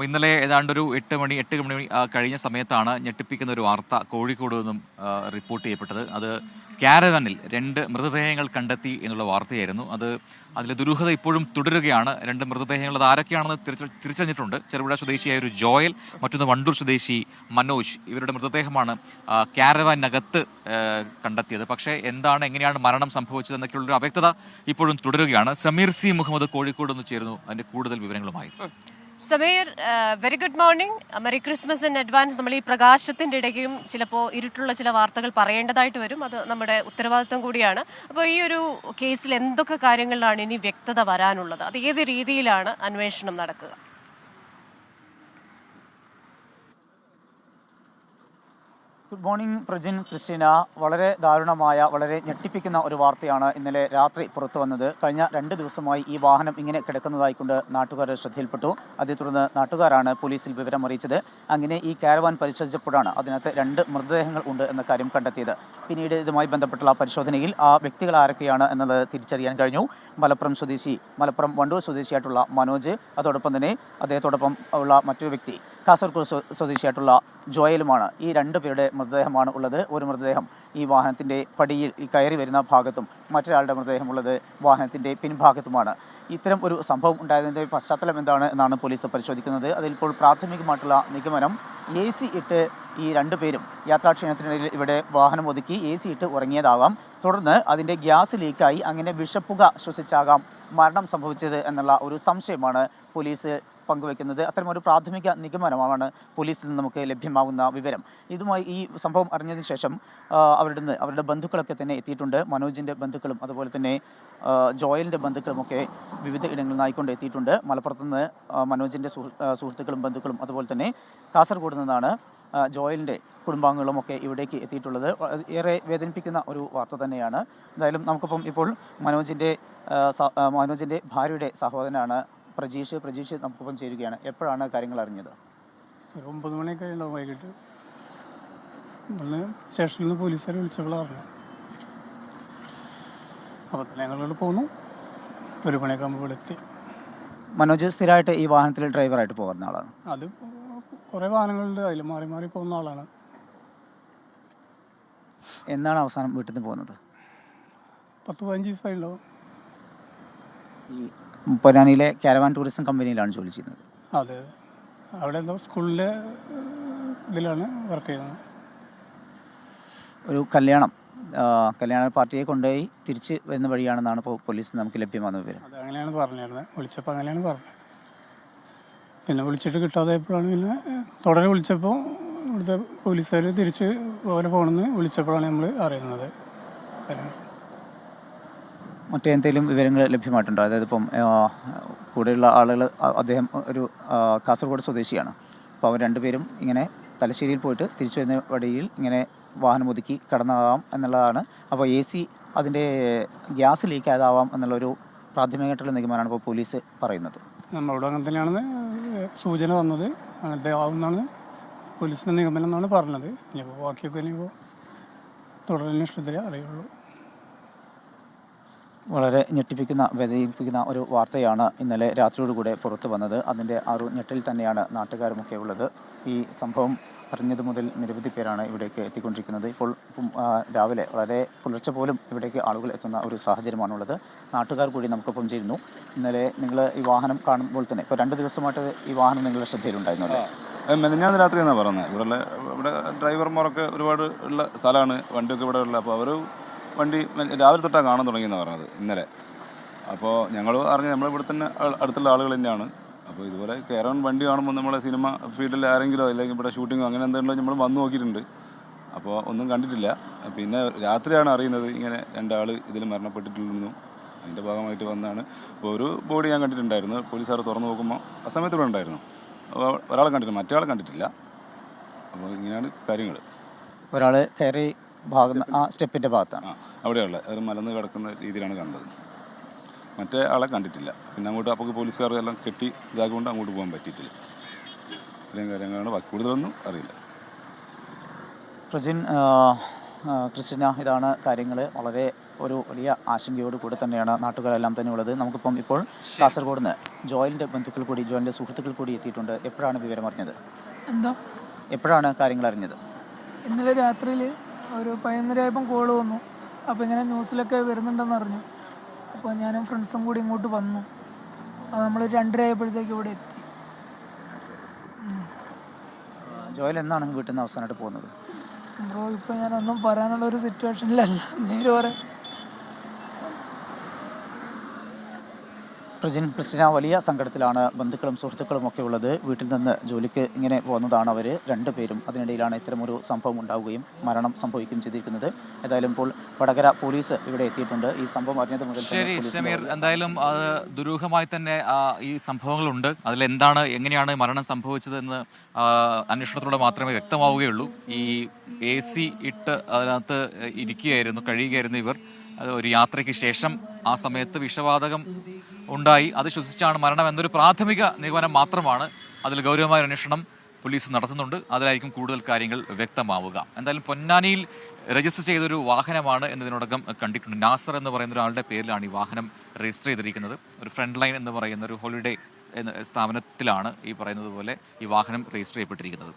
ഇന്നലെ ഏതാണ്ട് ഒരു എട്ട് മണി എട്ട് മണി കഴിഞ്ഞ സമയത്താണ് ഞെട്ടിപ്പിക്കുന്ന ഒരു വാർത്ത കോഴിക്കോട് നിന്നും റിപ്പോർട്ട് ചെയ്യപ്പെട്ടത്. അത് ക്യാരവനിൽ രണ്ട് മൃതദേഹങ്ങൾ കണ്ടെത്തി എന്നുള്ള വാർത്തയായിരുന്നു. അത് അതിലെ ദുരൂഹത ഇപ്പോഴും തുടരുകയാണ്. രണ്ട് മൃതദേഹങ്ങൾ അത് ആരൊക്കെയാണെന്ന് തിരിച്ച തിരിച്ചറിഞ്ഞിട്ടുണ്ട്. ചെറുപുഴ സ്വദേശിയായ ഒരു ജോയൽ മറ്റൊന്ന് വണ്ടൂർ സ്വദേശി മനോജ്. ഇവരുടെ മൃതദേഹമാണ് കാരവാനകത്ത് കണ്ടെത്തിയത്. പക്ഷേ എന്താണ് എങ്ങനെയാണ് മരണം സംഭവിച്ചത് എന്നൊക്കെയുള്ളൊരു അവ്യക്തത ഇപ്പോഴും തുടരുകയാണ്. സമീർ സി മുഹമ്മദ് കോഴിക്കോട് നിന്ന് ചേരുന്നു. അതിന്റെ കൂടുതൽ വിവരങ്ങളുമായി. Sameer very good morning merry Christmas in advance നമ്മൾ ഈ പ്രകാശത്തിന്റെ ഇടയ്ക്കും ചിലപ്പോൾ ഇരുട്ടുള്ള ചില വാർത്തകൾ പറയേണ്ടതായിട്ട് വരും. അത് നമ്മുടെ ഉത്തരവാദിത്വം കൂടിയാണ്. അപ്പോൾ ഈ ഒരു കേസിൽ എന്തൊക്കെ കാര്യങ്ങളിലാണ് ഇനി വ്യക്തത വരാനുള്ളത്? അത് ഏത് രീതിയിലാണ് അന്വേഷണം നടക്കുക? Good morning Prajin Christina. വളരെ ദാരുണമായ വളരെ ഞെട്ടിപ്പിക്കുന്ന ഒരു വാർത്തയാണ് ഇന്നലെ രാത്രി പുറത്തു വന്നത്. കഴിഞ്ഞ രണ്ട് ദിവസമായി ഈ വാഹനം ഇങ്ങനെ കിടക്കുന്നതായിക്കൊണ്ട് നാട്ടുകാർ ശ്രദ്ധയിൽപ്പെട്ടു. അതേ തുടർന്ന് നാട്ടുകാരാണ് പോലീസിൽ വിവരം അറിയിച്ചത് അങ്ങനെ ഈ കാരവാൻ പരിശോധിച്ചപ്പോഴാണ് അതിനകത്ത് രണ്ട് മൃതദേഹങ്ങൾ ഉണ്ട് എന്ന കാര്യം കണ്ടെത്തിയത്. പിന്നീട് ഇതുമായി ബന്ധപ്പെട്ടുള്ള പരിശോധനയിൽ ആ വ്യക്തികൾ ആരൊക്കെയാണ് എന്നത് തിരിച്ചറിയാൻ കഴിഞ്ഞു. മലപ്പുറം സ്വദേശി മലപ്പുറം വണ്ടൂർ സ്വദേശിയായിട്ടുള്ള മനോജ് അതോടൊപ്പം തന്നെ അദ്ദേഹത്തോടൊപ്പം ഉള്ള മറ്റൊരു വ്യക്തി കാസർഗോഡ് സ്വ- സ്വദേശിയായിട്ടുള്ള ജോയലുമാണ്. ഈ രണ്ട് പേരുടെ മൃതദേഹമാണ് ഉള്ളത്. ഒരു മൃതദേഹം ഈ വാഹനത്തിന്റെ പടിയിൽ കയറി വരുന്ന ഭാഗത്തും മറ്റൊരാളുടെ മൃതദേഹമുള്ളത് വാഹനത്തിന്റെ പിൻഭാഗത്തുമാണ്. ഇത്തരം ഒരു സംഭവം ഉണ്ടായതിന്റെ പശ്ചാത്തലം എന്താണ് എന്നാണ് പോലീസ് പരിശോധിക്കുന്നത്. അതിലിപ്പോൾ പ്രാഥമികമായിട്ടുള്ള നിഗമനം എ സി ഇട്ട് ഈ രണ്ടു പേരും യാത്രാക്ഷീണത്തിനിടയിൽ ഇവിടെ വാഹനം ഒതുക്കി എ സി ഇട്ട് ഉറങ്ങിയതാവാം. തുടർന്ന് അതിന്റെ ഗ്യാസ് ലീക്കായി അങ്ങനെ വിഷപ്പുക ശ്വസിച്ചാകാം മരണം സംഭവിച്ചത് എന്നുള്ള ഒരു സംശയമാണ് പോലീസ് പങ്കുവെക്കുന്നത് അത്തരം ഒരു പ്രാഥമിക നിഗമനമാണ് പോലീസിൽ നിന്ന് നമുക്ക് ലഭ്യമാകുന്ന വിവരം. ഇതുമായി ഈ സംഭവം അറിഞ്ഞതിന് ശേഷം അവരുടെ നിന്ന് അവരുടെ ബന്ധുക്കളൊക്കെ തന്നെ എത്തിയിട്ടുണ്ട്. മനോജിന്റെ ബന്ധുക്കളും അതുപോലെ തന്നെ ജോയലിന്റെ ബന്ധുക്കളുമൊക്കെ വിവിധ ഇടങ്ങളിൽ നിന്നായിക്കൊണ്ട് എത്തിയിട്ടുണ്ട്. മലപ്പുറത്ത് നിന്ന് മനോജിന്റെ സുഹൃത്തുക്കളും ബന്ധുക്കളും അതുപോലെ തന്നെ കാസർഗോഡ് നിന്നാണ് ജോയലിന്റെ കുടുംബാംഗങ്ങളും ഒക്കെ ഇവിടേക്ക് എത്തിയിട്ടുള്ളത്. ഏറെ വേദനിപ്പിക്കുന്ന ഒരു വാർത്ത തന്നെയാണ്. എന്തായാലും നമുക്കിപ്പം ഇപ്പോൾ മനോജിന്റെ മനോജിന്റെ ഭാര്യയുടെ സഹോദരനാണ് പ്രജീഷ് പ്രജീഷ് നമുക്കിപ്പം ചേരുകയാണ്. എപ്പോഴാണ് കാര്യങ്ങൾ അറിഞ്ഞത്? ഒരു ഒമ്പത് മണിയൊക്കെ ഉണ്ടാവും വൈകിട്ട്. സ്റ്റേഷനിൽ നിന്ന് പോലീസുകാരെ വിളിച്ചപ്പോൾ അറിഞ്ഞു അപ്പോൾ തന്നെ ഞങ്ങളോട് പോന്നു. ഒരു മണിയൊക്കെ ആകുമ്പോൾ ഇവിടെ എത്തി. മനോജ് സ്ഥിരമായിട്ട് ഈ വാഹനത്തിൽ ഡ്രൈവറായിട്ട് പോകുന്ന ആളാണ്? അത് കുറേ വാഹനങ്ങളുണ്ട്. അതിൽ മാറി മാറി പോകുന്ന ആളാണ്. എന്നാണ് അവസാനം വീട്ടിൽ നിന്ന് പോകുന്നത്? പത്ത് പതിനഞ്ച് ദിവസമായി ഉണ്ടാവും ഈ പൊന്നാനിയിലെ കാരവാൻ ടൂറിസം കമ്പനിയിലാണ് ജോലി ചെയ്യുന്നത്. അതെ. അവിടെ എന്തോ സ്കൂളിലെ ഇതിലാണ് വർക്ക് ചെയ്യുന്നത്. ഒരു കല്യാണം ആ, കല്യാണ പാർട്ടിയെ കൊണ്ടുപോയി തിരിച്ച് വരുന്ന വഴിയാണെന്നാണ് ഇപ്പോൾ പോലീസ് നമുക്ക് ലഭ്യമാകുന്ന വിവരം. അത് അങ്ങനെയാണ് പറഞ്ഞിരുന്നത്. വിളിച്ചപ്പോൾ അങ്ങനെയാണ് പറഞ്ഞത്. പിന്നെ വിളിച്ചിട്ട് കിട്ടാതായപ്പോഴാണ് പിന്നെ തുടരെ വിളിച്ചപ്പോൾ ഇവിടുത്തെ പോലീസുകാർ തിരിച്ച് അവരെ ഫോണിൽ വിളിച്ചപ്പോഴാണ് നമ്മൾ അറിയുന്നത്. കാര്യങ്ങൾ മറ്റെന്തെങ്കിലും വിവരങ്ങൾ ലഭ്യമായിട്ടുണ്ടോ? അതായത് ഇപ്പം കൂടെയുള്ള ആളുകൾ അദ്ദേഹം ഒരു കാസർഗോഡ് സ്വദേശിയാണ്. അപ്പോൾ അവർ രണ്ടുപേരും ഇങ്ങനെ തലശ്ശേരിയിൽ പോയിട്ട് തിരിച്ചു വരുന്ന വഴിയിൽ ഇങ്ങനെ വാഹനം ഒതുക്കി കടന്നാകാം എന്നുള്ളതാണ്. അപ്പോൾ എ സി അതിന്റെ ഗ്യാസ് ലീക്ക് ആയതാവാം എന്നുള്ളൊരു പ്രാഥമികമായിട്ടുള്ള നിഗമനമാണ് ഇപ്പോൾ പോലീസ് പറയുന്നത്. നമ്മളോട് അങ്ങനെ തന്നെയാണ് സൂചന തന്നത് അങ്ങനത്തെ ആവുന്നതാണ് പോലീസിന്റെ നിഗമനം എന്നാണ് പറഞ്ഞത്. ഇനിയിപ്പോൾ ബാക്കിയൊക്കെ ഇനിയിപ്പോൾ തുടരന്വേഷണത്തിലേ അറിയുള്ളൂ. വളരെ ഞെട്ടിപ്പിക്കുന്ന വ്യതിരിപ്പിക്കുന്ന ഒരു വാർത്തയാണ് ഇന്നലെ രാത്രിയോടുകൂടെ പുറത്തു വന്നത്. അതിന്റെ ആ ഒരു ഞെട്ടിൽ തന്നെയാണ് നാട്ടുകാരുമൊക്കെ ഉള്ളത്. ഈ സംഭവം അറിഞ്ഞതു മുതൽ നിരവധി പേരാണ് ഇവിടേക്ക് എത്തിക്കൊണ്ടിരിക്കുന്നത്. ഇപ്പോൾ രാവിലെ വളരെ പുലർച്ചെ പോലും ഇവിടേക്ക് ആളുകൾ എത്തുന്ന ഒരു സാഹചര്യമാണുള്ളത്. നാട്ടുകാർ കൂടി നമുക്കൊപ്പം ചേരുന്നു. ഇന്നലെ നിങ്ങൾ ഈ വാഹനം കാണുമ്പോൾ തന്നെ ഇപ്പോൾ രണ്ട് ദിവസമായിട്ട് ഈ വാഹനം നിങ്ങളുടെ ശ്രദ്ധയിലുണ്ടായിരുന്നു അല്ലേ? മെനഞ്ഞാന്ന് രാത്രി എന്നാണ് പറയുന്നത് ഇവിടെയുള്ള ഇവിടെ ഡ്രൈവർമാരൊക്കെ ഒരുപാട് ഉള്ള സ്ഥലമാണ് വണ്ടിയൊക്കെ ഇവിടെ ഉള്ളത്. അപ്പോൾ അവർ വണ്ടി രാവിലെ തൊട്ടാണ് കാണാൻ തുടങ്ങിയെന്നാണ് പറഞ്ഞത് ഇന്നലെ. അപ്പോൾ ഞങ്ങൾ അറിഞ്ഞ് നമ്മൾ ഇവിടെ തന്നെ അടുത്തുള്ള ആളുകൾ തന്നെയാണ്. അപ്പോൾ ഇതുപോലെ കയറാൻ വണ്ടി കാണുമ്പോൾ നമ്മളെ സിനിമ ഫീൽഡിൽ ആരെങ്കിലും അല്ലെങ്കിൽ ഇവിടെ ഷൂട്ടിങ്ങോ അങ്ങനെ എന്തെങ്കിലും നമ്മൾ വന്നു നോക്കിയിട്ടുണ്ട്. അപ്പോൾ ഒന്നും കണ്ടിട്ടില്ല. പിന്നെ രാത്രിയാണ് അറിയുന്നത് ഇങ്ങനെ രണ്ടാൾ ഇതിൽ മരണപ്പെട്ടിട്ടുണ്ടെന്നും അതിന്റെ ഭാഗമായിട്ട് വന്നാണ്. ഒരു ബോഡി ഞാൻ കണ്ടിട്ടുണ്ടായിരുന്നു പോലീസുകാർ തുറന്നു നോക്കുമ്പോൾ ആ സമയത്ത് ഇവിടെ ഉണ്ടായിരുന്നു. അപ്പോൾ ഒരാളെ കണ്ടിട്ടില്ല മറ്റേ കണ്ടിട്ടില്ല. അപ്പോൾ ഇങ്ങനെയാണ് കാര്യങ്ങൾ ഒരാൾ കയറി ഭാഗം ആ സ്റ്റെപ്പിന്റെ ഭാഗത്താണ്. അവിടെയുള്ള ഒരു മലന്ന് കിടക്കുന്ന രീതിയിലാണ് കണ്ടത്. മറ്റേ ആളെ കണ്ടിട്ടില്ല. പിന്നെ അങ്ങോട്ട് അപ്പോൾ പോലീസുകാർ എല്ലാം കെട്ടി ഇതാകൊണ്ട് അങ്ങോട്ട് പോകാൻ പറ്റിയിട്ടില്ല. ഇത്രയും കാര്യങ്ങളാണ് ബാക്കി കൂടുതലൊന്നും അറിയില്ല. പ്രജിൻ ക്രിസ്റ്റിന ഇതാണ് കാര്യങ്ങൾ വളരെ ഒരു വലിയ ആശങ്കയോട് കൂടെ തന്നെയാണ് നാട്ടുകാരെല്ലാം തന്നെ ഉള്ളത്. നമുക്കിപ്പം ഇപ്പോൾ കാസർഗോഡ് നിന്ന് ജോയിന്റെ ബന്ധുക്കൾ കൂടി ജോയിന്റെ സുഹൃത്തുക്കൾ കൂടി എത്തിയിട്ടുണ്ട്. എപ്പോഴാണ് വിവരം അറിഞ്ഞത് എന്തോ? എപ്പോഴാണ് കാര്യങ്ങൾ അറിഞ്ഞത് ഇന്നലെ രാത്രിയിൽ ഒരു പതിനൊന്നരയായപ്പം കോൾ വന്നു. അപ്പോൾ ഇങ്ങനെ ന്യൂസിലൊക്കെ വരുന്നുണ്ടെന്ന് അറിഞ്ഞു. അപ്പോൾ ഞാനും ഫ്രണ്ട്സും കൂടി ഇങ്ങോട്ട് വന്നു. അപ്പോൾ നമ്മൾ രണ്ടരയായപ്പോഴത്തേക്ക് ഇവിടെ എത്തി. ജോയൽ എന്നാണ് വീട്ടിൽ നിന്ന് അവസാനമായിട്ട് പോകുന്നത്? ബ്രോ ഇപ്പോൾ ഞാനൊന്നും പറയാനുള്ള ഒരു സിറ്റുവേഷനിലല്ല നേരെ പറയാം പ്രജിൻ ക്രിസ്റ്റിന വലിയ സങ്കടത്തിലാണ് ബന്ധുക്കളും സുഹൃത്തുക്കളും ഒക്കെ ഉള്ളത്. വീട്ടിൽ നിന്ന് ജോലിക്ക് ഇങ്ങനെ പോകുന്നതാണ് അവർ രണ്ടുപേരും അതിനിടയിലാണ് ഇത്തരമൊരു സംഭവം ഉണ്ടാവുകയും മരണം സംഭവിക്കുകയും ചെയ്തിരിക്കുന്നത്. ഏതായാലും ഇപ്പോൾ വടകര പോലീസ് ഇവിടെ എത്തിയിട്ടുണ്ട്. ഈ സംഭവം അറിഞ്ഞത് മുതൽ ശരി സമീർ. എന്തായാലും അത് ദുരൂഹമായി തന്നെ ഈ സംഭവങ്ങളുണ്ട്. അതിൽ എന്താണ് എങ്ങനെയാണ് മരണം സംഭവിച്ചതെന്ന് അന്വേഷണത്തിലൂടെ മാത്രമേ വ്യക്തമാവുകയുള്ളൂ. ഈ എ സി ഇട്ട് അതിനകത്ത് ഇരിക്കുകയായിരുന്നു കഴിയുകയായിരുന്നു ഇവർ. ഒരു യാത്രയ്ക്ക് ശേഷം ആ സമയത്ത് വിഷവാതകം ഉണ്ടായി. അത് ശ്വസിച്ചാണ് മരണം എന്നൊരു പ്രാഥമിക നിഗമനം മാത്രമാണ് അതിൽ ഗൗരവമായ അന്വേഷണം പോലീസ് നടത്തുന്നുണ്ട്. അതിലായിരിക്കും കൂടുതൽ കാര്യങ്ങൾ വ്യക്തമാവുക. എന്തായാലും പൊന്നാനിയിൽ രജിസ്റ്റർ ചെയ്തൊരു വാഹനമാണ് എന്നതിനോടകം കണ്ടിട്ടുണ്ട്. നാസർ എന്ന് പറയുന്ന ഒരാളുടെ പേരിലാണ് ഈ വാഹനം രജിസ്റ്റർ ചെയ്തിരിക്കുന്നത്. ഒരു ഫ്രണ്ട് ലൈൻ എന്ന് പറയുന്ന ഒരു ഹോളിഡേ സ്ഥാപനത്തിലാണ് ഈ പറയുന്നത് പോലെ ഈ വാഹനം രജിസ്റ്റർ ചെയ്യപ്പെട്ടിരിക്കുന്നത്.